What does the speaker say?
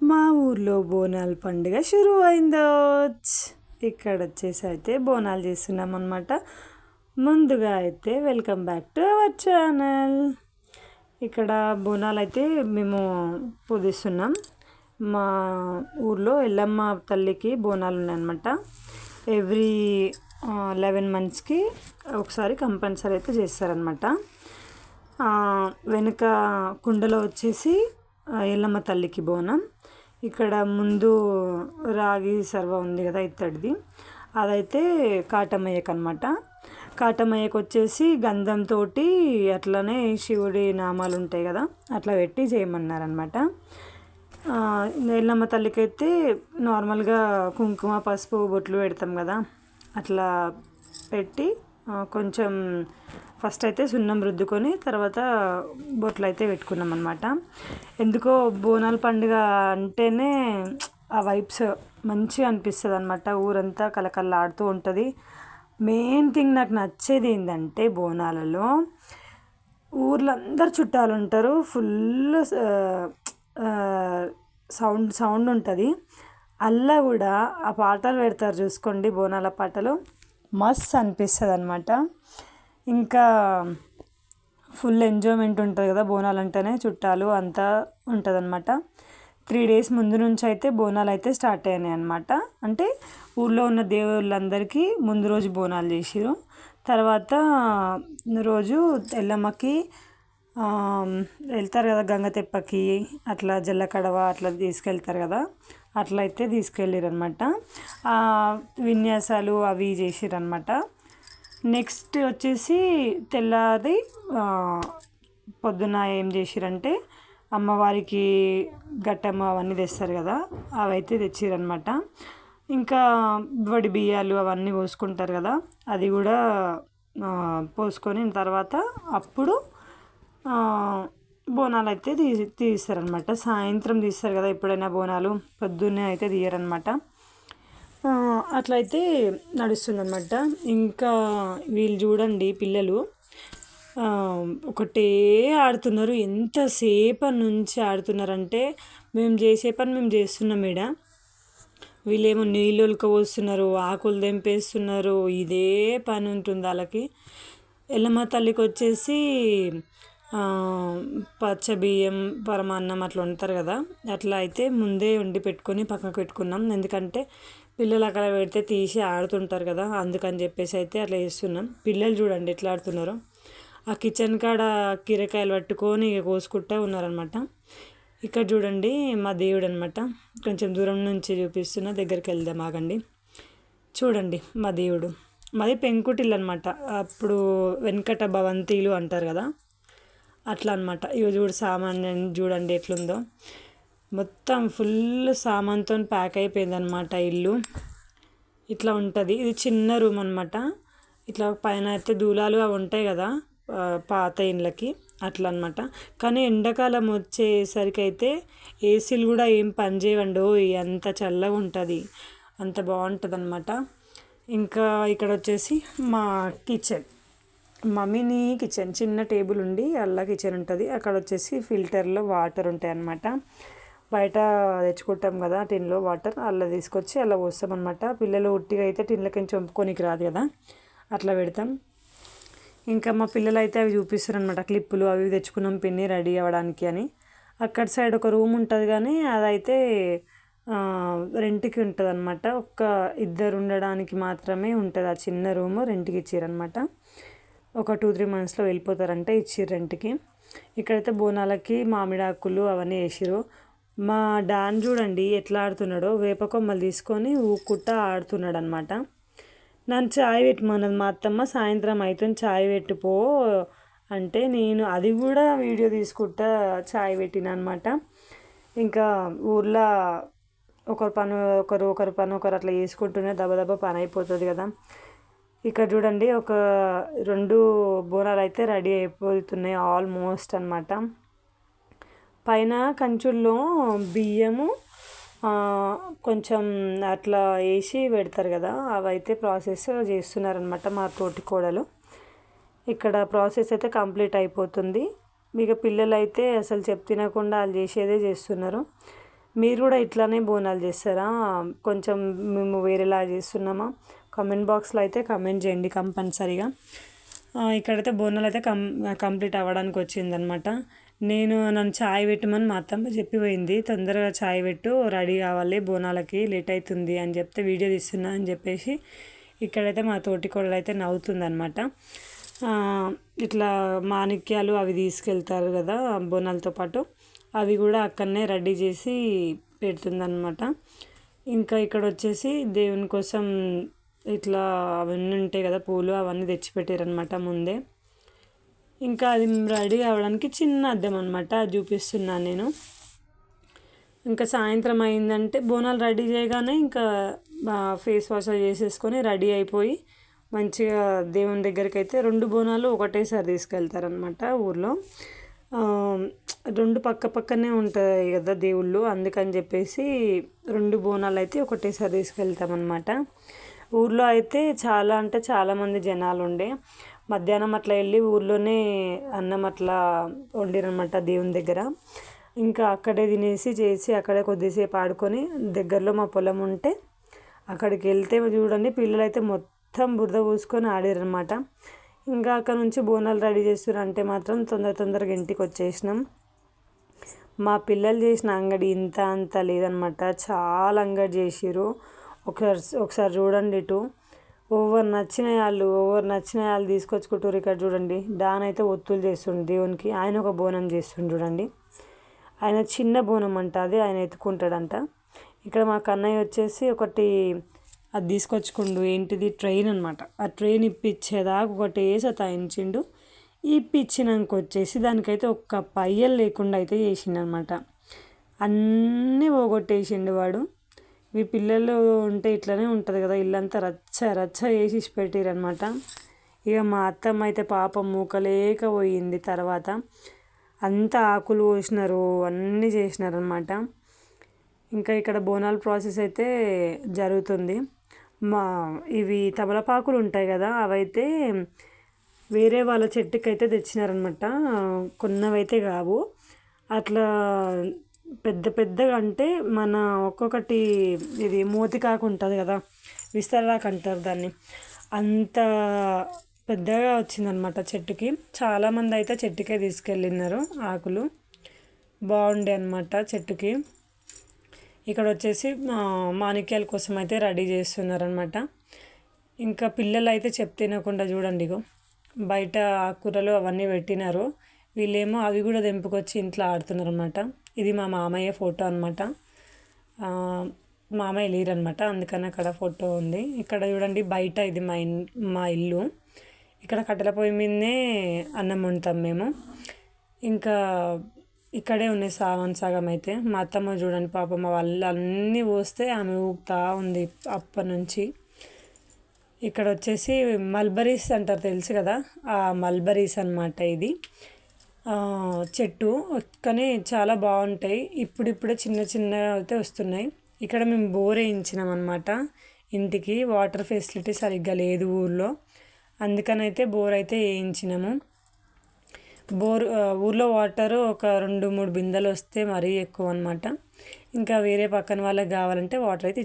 మా ఊర్లో బోనాల పండుగ షురూ అయిందో ఇక్కడ వచ్చేసి అయితే బోనాలు చేస్తున్నాం అనమాట ముందుగా అయితే welcome back to our channel. ఇక్కడ బోనాలు అయితే మేము పూజిస్తున్నాం. మా ఊర్లో ఎల్లమ్మ తల్లికి బోనాలు ఉన్నాయన్నమాట. ఎవ్రీ లెవెన్ మంత్స్కి ఒకసారి కంపల్సరీ అయితే చేస్తారనమాట వెనుక కుండలో వచ్చేసి ఎల్లమ్మ తల్లికి బోనం. ఇక్కడ ముందు రాగి సర్వ ఉంది కదా ఇత్తడిది. అదైతే కాటమయ్యకు అనమాట కాటమయ్యకు వచ్చేసి గంధంతో అట్లనే శివుడి నామాలు ఉంటాయి కదా అట్లా పెట్టి చేయమన్నారనమాట ఎల్లమ్మ తల్లికి అయితే నార్మల్గా కుంకుమ పసుపు బొట్లు పెడతాం కదా అట్లా పెట్టి కొంచెం ఫస్ట్ అయితే సున్నం రుద్దుకొని తర్వాత బొట్లు అయితే పెట్టుకున్నాం అనమాట ఎందుకో బోనాల పండుగ అంటేనే ఆ వైబ్స్ మంచిగా అనిపిస్తుంది అనమాట ఊరంతా కలకల్లాడుతూ ఉంటుంది. మెయిన్ థింగ్ నాకు నచ్చేది ఏంటంటే బోనాలలో ఊర్లో అందరు చుట్టాలు ఉంటారు. ఫుల్ సౌండ్ సౌండ్ ఉంటుంది. అల్లా కూడా ఆ పాటలు పెడతారు చూసుకోండి బోనాల పాటలు. మస్త్ అనిపిస్తుంది అనమాట ఇంకా ఫుల్ ఎంజాయ్మెంట్ ఉంటుంది కదా బోనాలు అంటేనే చుట్టాలు అంతా ఉంటుంది అనమాట త్రీ డేస్ ముందు నుంచి అయితే బోనాలు అయితే స్టార్ట్ అయినాయి అనమాట అంటే ఊళ్ళో ఉన్న దేవుళ్ళందరికీ ముందు రోజు బోనాలు చేసిరు తర్వాత రోజు ఎల్లమ్మకి వెళ్తారు కదా గంగ తెప్పకి అట్లా జల్లకడవ అట్లా తీసుకెళ్తారు కదా. అట్లయితే తీసుకెళ్ళారు అనమాట విన్యాసాలు అవి చేసిరనమాట నెక్స్ట్ వచ్చేసి తెల్లది పొద్దున ఏం చేసిరంటే అమ్మవారికి ఘట్టము అవన్నీ తెస్తారు కదా అవైతే తెచ్చిరనమాట ఇంకా వడి బియ్యాలు అవన్నీ పోసుకుంటారు కదా అది కూడా పోసుకొని తర్వాత అప్పుడు బోనాలు అయితే తీ తీస్తారనమాట సాయంత్రం తీస్తారు కదా ఎప్పుడైనా బోనాలు పొద్దున్నే అయితే తీయరనమాట అట్లయితే నడుస్తుందన్నమాట. ఇంకా వీళ్ళు చూడండి పిల్లలు ఒకటే ఆడుతున్నారు. ఎంతసేపు నుంచి ఆడుతున్నారంటే మేము చేసే పని మేము చేస్తున్నాం ఈడ. వీళ్ళేమో నీళ్ళు పోస్తున్నారు ఆకులు తెంపేస్తున్నారు. ఇదే పని ఉంటుంది వాళ్ళకి. ఎల్లమ్మ తల్లికి వచ్చేసి పచ్చ బియ్యం పరమాన్నం అట్లా వండుతారు కదా. అట్లా అయితే ముందే వండి పెట్టుకొని పక్కకు పెట్టుకున్నాం. ఎందుకంటే పిల్లలు అక్కడ పెడితే తీసి ఆడుతుంటారు కదా. అందుకని చెప్పేసి అయితే అట్లా చేస్తున్నాం. పిల్లలు చూడండి ఎట్లా ఆడుతున్నారో. ఆ కిచెన్ కాడ కీరకాయలు పట్టుకొని ఇక కోసుకుంటూ ఉన్నారనమాట ఇక్కడ చూడండి మా దేవుడు అనమాట కొంచెం దూరం నుంచి చూపిస్తున్నా దగ్గరికి వెళ్దాం ఆగండి. చూడండి మా దేవుడు. మాది పెంకుటిల్లు అనమాట అప్పుడు వెంకట భవంతిలు అంటారు కదా. అట్లా అనమాట ఇవి చూడు సామాన్ చూడండి ఎట్లుందో. మొత్తం ఫుల్ సామాన్తో ప్యాక్ అయిపోయింది అనమాట ఇల్లు. ఇట్లా ఉంటుంది. ఇది చిన్న రూమ్ అనమాట ఇట్లా పైన అయితే దూలాలు అవి ఉంటాయి కదా పాత ఇండ్లకి అట్లా అనమాట కానీ ఎండాకాలం వచ్చేసరికి అయితే ఏసీలు కూడా ఏం పనిచేయవండి అంత చల్లగా ఉంటుంది. అంత బాగుంటుంది అనమాట ఇంకా ఇక్కడ వచ్చేసి మా కిచెన్. మమ్మీని కిచెన్ చిన్న టేబుల్ ఉండి అలా కిచెన్ ఉంటుంది. అక్కడ వచ్చేసి ఫిల్టర్లో వాటర్ ఉంటాయి అన్నమాట. బయట తెచ్చుకుంటాం కదా టిన్లో వాటర్. అలా తీసుకొచ్చి అలా పోస్తామన్నమాట అనమాట పిల్లలు ఉట్టిగా అయితే టిన్లకి చంపుకోనికి రాదు కదా అట్లా పెడతాం. ఇంకా మా పిల్లలు అయితే అవి చూపిస్తారు అనమాట క్లిప్పులు అవి తెచ్చుకున్నాం పిన్ని రెడీ అవ్వడానికి అని. అక్కడ సైడ్ ఒక రూమ్ ఉంటుంది కానీ అదైతే రెంట్కి ఉంటుంది అనమాట ఒక్క ఇద్దరు ఉండడానికి మాత్రమే ఉంటుంది. ఆ చిన్న రూమ్ రెంట్కి ఇచ్చారనమాట ఒక టూ త్రీ మంత్స్లో వెళ్ళిపోతారంటే ఇచ్చిర్రు రెంట్కి. ఇక్కడైతే బోనాలకి మామిడాకులు అవన్నీ వేసిరు మా డాన్ చూడండి ఎట్లా ఆడుతున్నాడో వేప కొమ్మలు తీసుకొని ఊక్కుంటా ఆడుతున్నాడు అనమాట నన్ను చాయ్ పెట్టుమన్నది మా అత్తమ్మ సాయంత్రం అయితే చాయ్ పెట్టిపో అంటే నేను అది కూడా వీడియో తీసుకుంటా చాయ్ పెట్టిన అనమాట ఇంకా ఊర్లో ఒకరు పని ఒకరు ఒకరు పని ఒకరు అట్లా చేసుకుంటూనే దెబ్బ దెబ్బ పని అయిపోతుంది కదా. ఇక్కడ చూడండి ఒక రెండు బోనాలు అయితే రెడీ అయిపోతున్నాయి ఆల్మోస్ట్ అనమాట పైన కంచుల్లో బియ్యము కొంచెం అట్లా వేసి పెడతారు కదా అవైతే ప్రాసెస్ చేస్తున్నారనమాట మా తోటి కోడలు. ఇక్కడ ప్రాసెస్ అయితే కంప్లీట్ అయిపోతుంది. మీకు పిల్లలు అయితే అసలు చెప్ తినకుండా వాళ్ళు చేసేదే చేస్తున్నారు. మీరు కూడా ఇట్లానే బోనాలు చేస్తారా? కొంచెం మేము వేరేలా చేస్తున్నామా? కామెంట్ బాక్స్లో అయితే కామెంట్ చేయండి కంపల్సరీగా. ఇక్కడైతే బోనాలు అయితే కం కంప్లీట్ అవ్వడానికి వచ్చిందనమాట నేను నన్ను ఛాయ్ పెట్టమని మా అత్తమ్మ చెప్పిపోయింది. తొందరగా ఛాయ్ పెట్టు రెడీ కావాలి బోనాలకి లేట్ అవుతుంది అని చెప్తే వీడియో తీస్తున్నా అని చెప్పేసి ఇక్కడైతే మా తోటి కోడలు అయితే నవ్వుతుందనమాట ఇట్లా మాణిక్యాలు అవి తీసుకెళ్తారు కదా బోనాలతో పాటు అవి కూడా అక్కడనే రెడీ చేసి పెడుతుందనమాట ఇంకా ఇక్కడ వచ్చేసి దేవుని కోసం ఇట్లా అవన్నీ ఉంటాయి కదా పూలు అవన్నీ తెచ్చిపెట్టారనమాట ముందే. ఇంకా అది రెడీ అవ్వడానికి చిన్న అద్దం అనమాట అది చూపిస్తున్నాను నేను. ఇంకా సాయంత్రం అయిందంటే బోనాలు రెడీ చేయగానే ఇంకా ఫేస్ వాష్ చేసేసుకొని రెడీ అయిపోయి మంచిగా దేవుని దగ్గరికి అయితే రెండు బోనాలు ఒకటేసారి తీసుకెళ్తారనమాట ఊర్లో. రెండు పక్క పక్కనే ఉంటాయి కదా దేవుళ్ళు అందుకని చెప్పేసి రెండు బోనాలు అయితే ఒకటేసారి తీసుకెళ్తామన్నమాట. ఊర్లో అయితే చాలా అంటే చాలామంది జనాలు ఉండే మధ్యాహ్నం అట్లా వెళ్ళి ఊర్లోనే అన్నం అట్లా వండిరనమాట దేవుని దగ్గర. ఇంకా అక్కడే తినేసి చేసి అక్కడే కొద్దిసేపు ఆడుకొని దగ్గరలో మా పొలం ఉంటే అక్కడికి వెళ్తే చూడండి పిల్లలు అయితే మొత్తం బురద పూసుకొని ఆడారనమాట ఇంకా అక్కడ నుంచి బోనాలు రెడీ చేస్తారంటే మాత్రం తొందర తొందరగా ఇంటికి వచ్చేసినాం. మా పిల్లలు చేసిన అంగడి ఇంత అంత లేదనమాట చాలా అంగడి చేసిర్రు. ఒకసారి ఒకసారి చూడండి ఇటు. ఓవర్ నచ్చిన వాళ్ళు ఓవర్ నచ్చిన వాళ్ళు తీసుకొచ్చుకుంటారు ఇక్కడ చూడండి. దాని అయితే ఒత్తులు చేస్తుండు దేవునికి. ఆయన ఒక బోనం చేస్తుండు చూడండి. ఆయన చిన్న బోనం అంట అది ఆయన ఎత్తుకుంటాడంట. ఇక్కడ మా కన్నయ్య వచ్చేసి ఒకటి అది తీసుకొచ్చుకుండు. ఏంటిది? ట్రైన్ అనమాట ఆ ట్రైన్ ఇప్పించేదాకా ఒకటి సతాయించిండు. ఇప్పించినాక వచ్చేసి దానికైతే ఒక్క పయ్యలు లేకుండా అయితే చేసిండు అనమాట అన్నీ పోగొట్టేసిండు వాడు. మీ పిల్లలు ఉంటే ఇట్లనే ఉంటుంది కదా ఇల్లంతా రచ్చ రచ్చ వేసి పెట్టిరనమాట ఇక మా అత్తమ్మ అయితే పాపం మూకలేకపోయింది తర్వాత. అంతా ఆకులు పోసినారు అన్నీ చేసినారనమాట ఇంకా ఇక్కడ బోనాల ప్రాసెస్ అయితే జరుగుతుంది. మా ఇవి తమలపాకులు ఉంటాయి కదా అవైతే వేరే వాళ్ళ చెట్టుకి అయితే తెచ్చినారనమాట కొన్నవైతే కావు. అట్లా పెద్ద పెద్దగా అంటే మన ఒక్కొక్కటి ఇది మోతికాకు ఉంటుంది కదా విస్తరాకు అంటారు దాన్ని. అంత పెద్దగా వచ్చిందనమాట చెట్టుకి. చాలామంది అయితే చెట్టుకే తీసుకెళ్ళినారు ఆకులు. బాగుండే అనమాట చెట్టుకి. ఇక్కడ వచ్చేసి మాణిక్యాల కోసం అయితే రెడీ చేస్తున్నారనమాట ఇంకా పిల్లలు అయితే చెప్తినకుండా చూడండి ఇగో. బయట ఆకుకూరలు అవన్నీ పెట్టినారు. వీళ్ళేమో అవి కూడా తెంపుకొచ్చి ఇంట్లో ఆడుతున్నారు అనమాట ఇది మా మామయ్య ఫోటో అనమాట మామయ్య లేరనమాట అందుకని అక్కడ ఫోటో ఉంది. ఇక్కడ చూడండి బయట ఇది మా ఇన్ మా ఇల్లు. ఇక్కడ కట్టెల పొయ్యి మీదనే అన్నం వండుతాం మేము. ఇంకా ఇక్కడే ఉన్నాయి సాగం సగం అయితే. మా అత్తమ్మ చూడండి పాప మా వాళ్ళు అన్నీ పోస్తే ఆమె ఊపుతా ఉంది అప్పటి నుంచి ఇక్కడ వచ్చేసి మల్బరీస్ అంటారు తెలుసు కదా? ఆ మల్బరీస్ అనమాట ఇది. చెట్టు కానీ చాలా బాగుంటాయి. ఇప్పుడిప్పుడే చిన్న చిన్న అయితే వస్తున్నాయి. ఇక్కడ మేము బోర్ వేయించినాం అనమాట ఇంటికి వాటర్ ఫెసిలిటీ సరిగ్గా లేదు ఊర్లో. అందుకనైతే బోర్ అయితే వేయించినాము. బోర్ ఊర్లో వాటర్ ఒక రెండు మూడు బిందెలు వస్తే మరీ ఎక్కువ అనమాట ఇంకా వేరే పక్కన వాళ్ళకి కావాలంటే వాటర్ అయితే